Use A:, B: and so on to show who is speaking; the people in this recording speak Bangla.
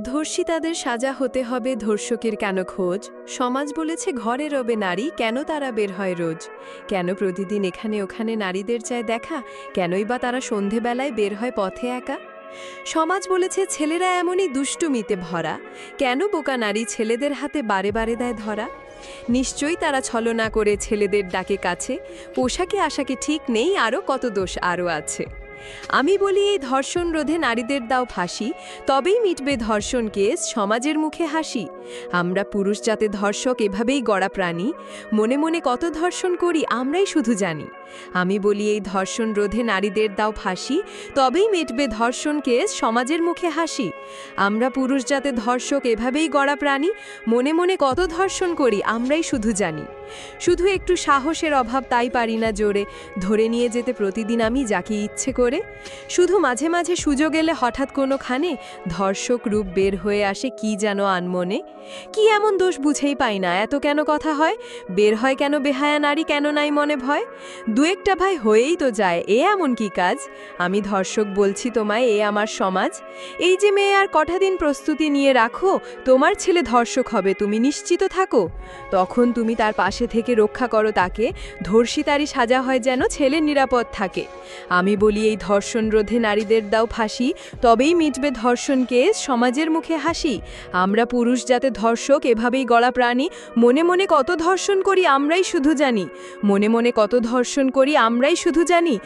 A: ধর্ষিতাদের সাজা হতে হবে ধর্ষকের কেন খোঁজ? সমাজ বলেছে ঘরে রবে নারী, কেন তারা বের হয় রোজ? কেন প্রতিদিন এখানে ওখানে নারীদের চায় দেখা? কেনই বা তারা সন্ধেবেলায় বের হয় পথে একা? সমাজ বলেছে ছেলেরা এমনই দুষ্টুমিতে ভরা। কেন বোকা নারী ছেলেদের হাতে বারে বারে দেয় ধরা? নিশ্চয়ই তারা ছলনা করে ছেলেদের ডাকে কাছে। পোশাকে আশাকে ঠিক নেই আরও কত দোষ আরও আছে? আমি বলি, এই ধর্ষণ রোধে নারীদের দাও ফাঁসি, তবেই মিটবে ধর্ষণ কেস, সমাজের মুখে হাসি। আমরা পুরুষ জাতে ধর্ষক এভাবেই গড়া প্রাণী। মনে মনে কত ধর্ষণ করি, আমরাই শুধু জানি। আমি বলি, এই ধর্ষণ রোধে নারীদের দাও ফাঁসি, তবেই মিটবে ধর্ষণ কেস, সমাজের মুখে হাসি। আমরা পুরুষ জাতে ধর্ষক এভাবেই গড়া প্রাণী। মনে মনে কত ধর্ষণ করি, আমরাই শুধু জানি। শুধু একটু সাহসের অভাব তাই পারি না জোরে। ধরে নিয়ে যেতে প্রতিদিন আমি যাকে ইচ্ছে করে। শুধু মাঝে মাঝে সুযোগ এলে হঠাৎ কোনো খানে ধর্ষক রূপ বের হয়ে আসে কি যেন আনমনে। কি এমন দোষ বুঝেই পাই না, এত কেন কথা হয়? বের হয় কেন বেহায়া নারী, কেন নাই মনে ভয়? দু একটা ভাই হয়েই তো যায়, এ এমন কি কাজ? আমি ধর্ষক বলছি তোমায়, এ আমার সমাজ। এই যে মেয়ে আর কটা দিন প্রস্তুতি নিয়ে রাখো, তোমার ছেলে ধর্ষক হবে, তুমি নিশ্চিত থাকো। তখন তুমি তার পাশে থেকে রক্ষা করো তাকে ধর্ষিতারই সাজা হয় যেন ছেলে নিরাপদ থাকে। আমি বলি, এই ধর্ষণ রোধে নারীদের দাও ফাঁসি, তবেই মিটবে ধর্ষণ কেস, সমাজের মুখে হাসি। আমরা পুরুষ যাতে ধর্ষক, এভাবেই গড়া প্রাণী। মনে মনে কত ধর্ষণ করি আমরাই শুধু জানি। মনে মনে কত ধর্ষণ করি আমরাই শুধু জানি।